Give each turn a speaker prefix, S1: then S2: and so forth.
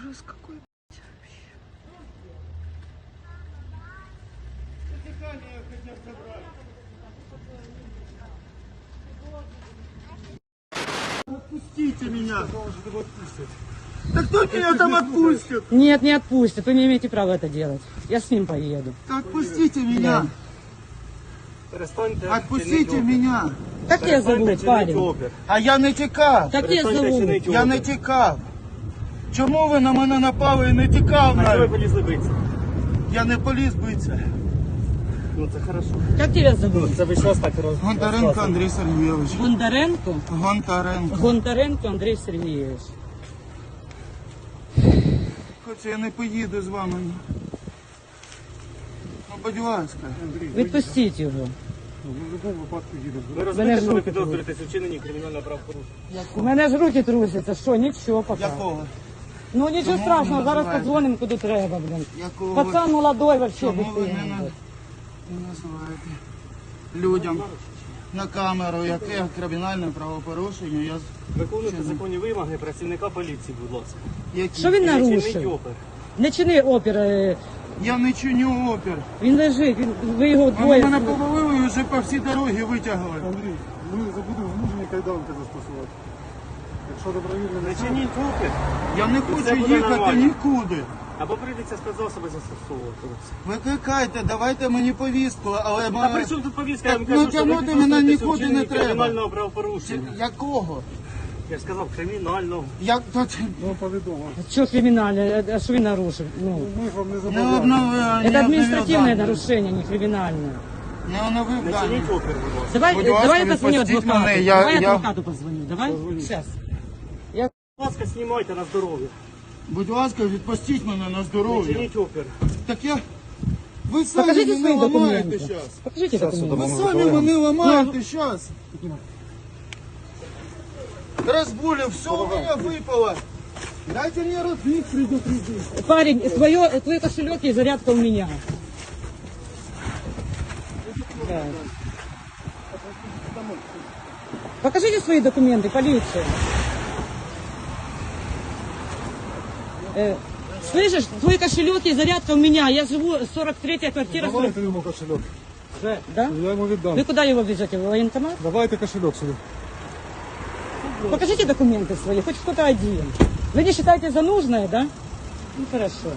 S1: Ужас какой.
S2: Отпустите меня. Да кто меня там отпустит?
S3: Нет, не отпустят. Вы не имеете права это делать. Я с ним поеду.
S2: Да отпустите меня.
S4: Перестаньте.
S2: Отпустите
S4: чинити
S2: меня.
S3: Как тебя
S4: Перестаньте
S3: зовут,
S4: чинити
S3: парень?
S4: опір.
S2: А я не тікав.
S3: Как тебя
S4: Перестаньте
S3: зовут?
S4: чинити
S2: Я не
S4: опір.
S2: тікав. Чому ви на мене напали і не тікав
S4: А ви
S2: навіть?
S4: полізли битися?
S2: Я не поліз битися.
S4: Ну це хорошо.
S3: Как тебя зовут?
S4: Це ви щось так роз...
S2: Гонтаренко. Андрій Сергійович.
S3: Бондаренко?
S2: Гонтаренко.
S3: Гонтаренко Андрей Сергеевич.
S2: Хоч я не поїду з вами. Ну, будь ласка.
S3: Відпустіть його.
S4: Ви розумієте, що ви підозрюєтесь у вчиненні кримінального правопорушення?
S3: У мене ж руки трусяться. Що, нічого поки.
S2: Якого?
S3: Ну нічого
S2: Чому
S3: страшного,
S2: ви
S3: зараз
S2: називаєте?
S3: подзвонимо куди треба, блін.
S2: Якого? ви-
S3: Пацан молодой вообще
S2: Чому ви не, на... не називаєте людям на камеру, яке кримінальне правопорушення? Я... з-
S4: Виконуйте законні вимоги працівника поліції, будь ласка.
S2: Які?
S3: Що він
S4: чиніть
S3: нарушив?
S4: опір.
S3: Не чини опір. е,
S2: Я не чиню опір.
S3: Він лежить, він, ви його
S2: Вони
S3: двоє.
S2: мене повалили і вже по всій дорогі витягли.
S5: Андрій, ми забудемо змушені кайданки застосувати. Якщо добровільно
S4: Не
S5: не
S4: чиніть опір.
S2: Я не
S4: Все
S2: хочу
S4: буде
S2: їхати
S4: нормально.
S2: нікуди.
S4: Або прийдеться спецзасоби застосовувати.
S2: Викликайте, давайте мені повістку, але
S4: А
S2: мене...
S4: при чому тут повістка? Я вам
S2: ну,
S4: кажу, що ви
S2: тягнути мене нікуди не треба.
S4: Кримінального правопорушення.
S2: Якого?
S4: Я ж сказав, кримінального.
S2: Як тут
S5: ну, повідомо.
S3: Що кримінальне? А що він нарушив? Ну,
S5: Ми ж вам не
S2: не
S5: забороняємо.
S2: обновив,
S3: это
S2: не
S3: административное нарушение, не криминальное.
S2: Не оновив
S4: Не
S2: дані.
S4: чиніть опір, будь ласка.
S3: Давай,
S2: Будь ласка,
S3: давай я позвоню
S2: відпустіть
S3: адвокату.
S2: мене, я-
S3: давай
S2: я-
S3: адвокату позвоню. Давай? Сейчас.
S4: Будь ласка, знімайте на здоров'я.
S2: Будь ласка, відпустіть мене на
S4: Не
S2: здоров'я.
S4: чиніть опір.
S2: Так я... Ви самі
S3: Покажите
S2: мене
S3: свои
S2: ламаєте
S3: документы.
S2: зараз.
S3: Покажите документы.
S2: Ви самі мене ламаєте зараз. Разбулив, все у меня выпало. Дайте мне родных предупредить.
S3: Парень, твое, твой кошелек и зарядка у меня. Да. Покажите свои документы, полиция. Э, слышишь, твой кошелек и зарядка у меня. Я живу 43-я квартира. 40
S5: Давайте йому кошельок.
S3: Да?
S5: Я йому віддам.
S3: Вы куда его везете? В военкомат?
S5: Давайте кошельок сюди.
S3: Покажите документы свои, хоть кто-то один. Вы не считаете за нужное, да? Ну хорошо.